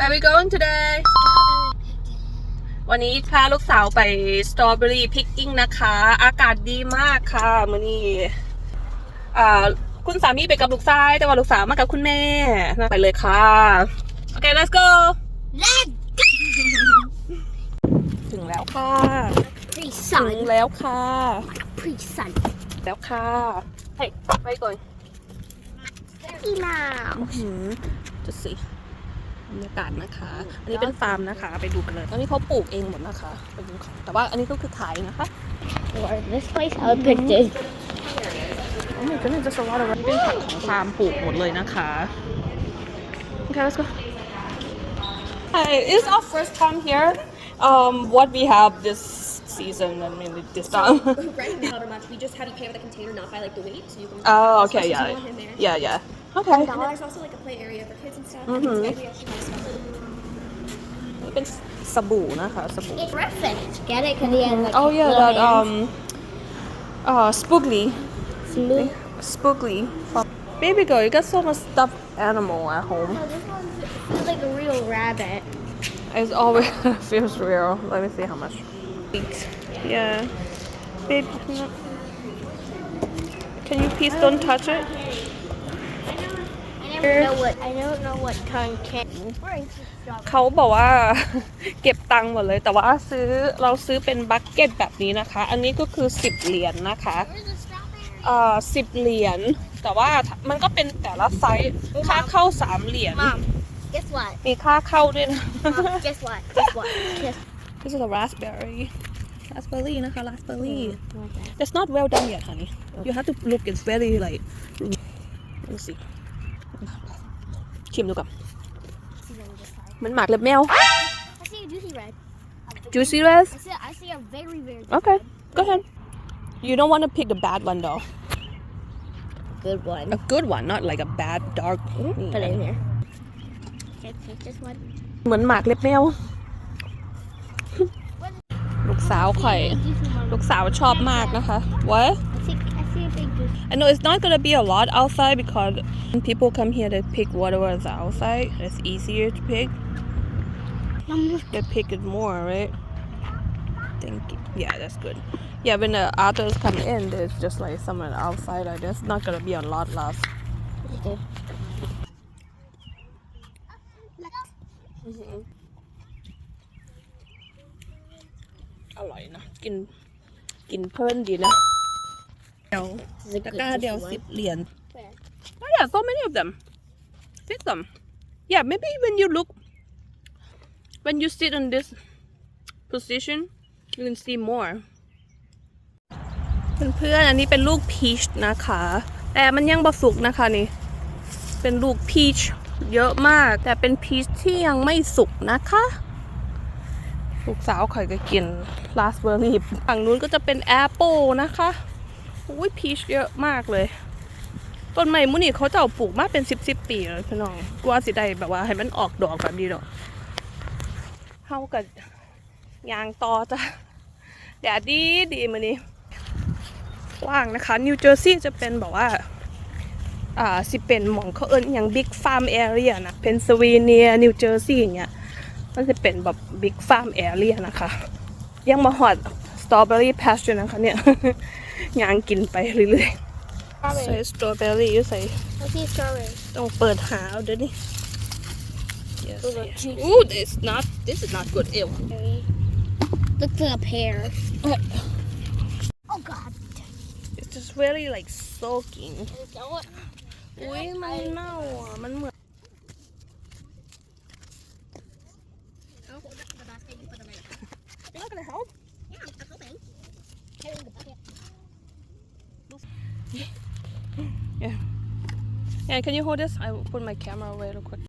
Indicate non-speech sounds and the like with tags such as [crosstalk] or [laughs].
Where we going today วันนี้พาลูกสาวไปสตรอเบอรี่พิกกิ้งนะคะ อากาศดีมากค่ะมื่อนี้คุณสามีไปกับลูกชายแต่ว่าลูกสาวมากับคุณแม่ไปเลยค่ะ โอเค let's go ถึงแล้วค่ะถึงแล้วค่ะแล้วค่ะไปไปก่อนอีมาอ just s e บรรยากาศนะคะ อันนี้เป็นฟาร์มนะคะไปดูกันเลยตอนนี้เขาปลูกเองหมดนะคะปของแต่ว่าอันนี้ก็คือขายนะคะ this place I picked i เเป็นผักของฟาร์มปลูกหมดเลยนะคะโอเค let's go Hi it's our first time here um what we have this season and mainly this time right now we just had t o pay by the container not by like the weight so you can oh okay yeah yeah yeah Okay. And there's also like a play area for kids and stuff. Mm -hmm. And it's nice stuff. เป็นสบู่นะคะสบู่ It's breakfast. Get it? Cause mm-hmm. like oh yeah, that hands. um, uh, spookly. Spookly. Spookly. Baby girl, you got so much stuffed animal at home. No, this one's like a real rabbit. It's always [laughs] feels real. Let me see how much. Yeah. Babe, can you please don't touch it? เขาบอกว่าเก็บตังค์หมดเลยแต่ว่าซื้อเราซื้อเป็นบัคเก็ตแบบนี้นะคะอันนี้ก็คือสิบเหรียญนะคะเอ่อสิบเหรียญแต่ว่ามันก็เป็นแต่ละไซส์ค่าเข้าสามเหรียญมีค่าเข้าด้วยนะ guess what g u e ร s what this i รี่นะคะ r a s p b e รี่ that's not well done yet honey you have to look it's very like let m see ชิมดูกับมันหมากเล็บแมว juicy red okay go ahead you don't want to pick the bad one though good one a good one not like a bad dark put it in here e เหมือนหมากเล็บแมวลูกสาวไข่ลูกสาวชอบมากนะคะ what I know it's not gonna be a lot outside because people come here to pick is outside. It's easier to pick. They pick it more, right? Thank you. Yeah, that's good. Yeah, when the others come in, there's just like someone outside. Like that's not gonna be a lot left. Okay. Mm -hmm. อร่อยนะกินกินเพลินดีนะตะกรเดีสิบเหรียญ t h e e a r so many of them. Pick them. Yeah, maybe when you look, when you sit in this position, you can see more. เพื่อนๆ อันนี้เป็นลูกพีชนะคะ แต่มันยังบสุกนะคะนี่ เป็นลูกพีชเยอะมาก แต่เป็นพีชที่ยังไม่สุกนะคะ ลูกสาวขอยก็กินลาสเบอร์รี่ฝั่งนู้นก็จะเป็นแอปเปิลนะคะอุ้ยพีชเยอะมากเลยต้นไม้มุนี่เขาจะเอาปลูกมาเป็นสิบสิบปีเลยพี่น้องกลัวสิได้แบบว่าให้มันออกดอกแบบนี้นอกเท่ากับยางตอจ้ะแดดดีดีมันนี้กว้างนะคะ นิวเจอร์ซีย์จะเป็นแบบว่า อ่า สิเป็นหมองเขาเอิญอย่างบิ๊กฟาร์มแอเรียนะเพนซิลเวเนียนิวเจอร์ซีย์อย่างเงี้ยมันจะเป็นแบบบิ๊กฟาร์มแอเรียนะคะยังมาหอดสตรอเบอรี่พาสเจอร์นะคะเนี่ยยางกินไปเรื่อยๆใส่สตรอเบอรี่อยู่ใส่ที่สตรอเบอรี่ต้องเปิดหาเอาเดี๋ยวนี้ yes ooh this not this is not good ew look at the pear oh god it's just really like soaking อุ้ยมันเน่าอ่ะมันเหมือน yeah. Yeah, can you hold this? I will put my camera away real quick.